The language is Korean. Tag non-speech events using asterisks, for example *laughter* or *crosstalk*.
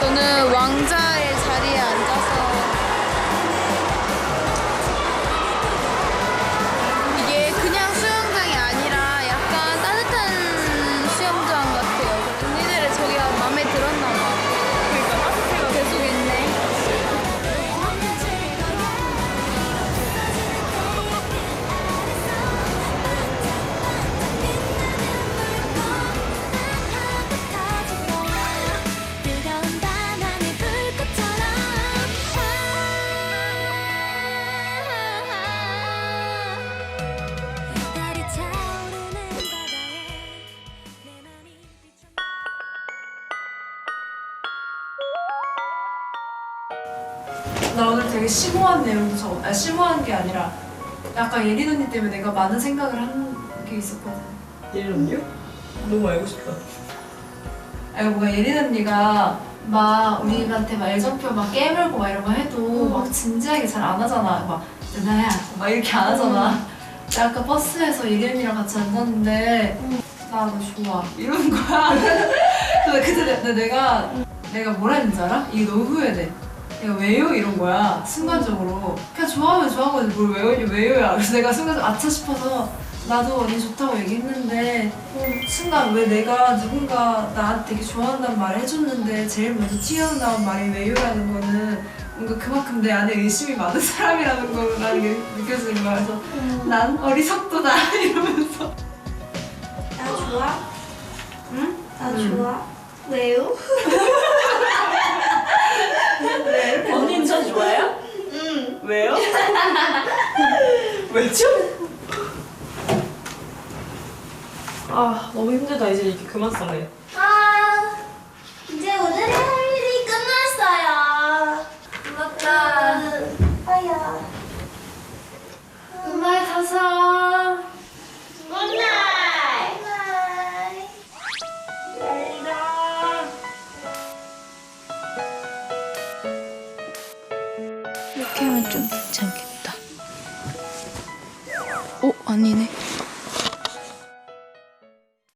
저는 왕자 나 오늘 되게 심오한 내용 적, 아 심오한 게 아니라 약간 예린 언니 때문에 내가 많은 생각을 한 게 있었거든. 예린 언니요? 너무 알고 싶다. 아니 뭔가 예린 언니가 막 우리한테 막 애정표 막 깨물고 막 이런 거 해도 막 진지하게 잘 안 하잖아. 막 누나야 막 이렇게 안 하잖아. 내가 아까 버스에서 예린 언니랑 같이 앉았는데 나너 좋아 이러는 거야. *laughs* 근데 그때 내가 내가 뭐라 했는지 알아? 이게 너무 후회돼. 내가 왜요? 이런 거야. 순간적으로. 그냥 좋아하면 건데 뭘 왜요? 왜요야. 그래서 내가 순간적으로 아차 싶어서 나도 언니 좋다고 얘기했는데 순간 왜 내가 누군가 나한테 되게 좋아한다는 말을 해줬는데 제일 먼저 튀어나온 말이 왜요라는 거는 뭔가 그만큼 내 안에 의심이 많은 *laughs* 사람이라는 거라는 게 느껴지는 거야. 그래서 난 어리석도다. *laughs* 이러면서. 나 좋아? 응? 나 좋아? 왜요? *laughs* 언니는 저 좋아요? 응. 왜요? 왜죠? 아 너무 힘들다 이제 이렇게 그만 싸네. 이렇게 하면 좀 괜찮겠다. 어? 아니네.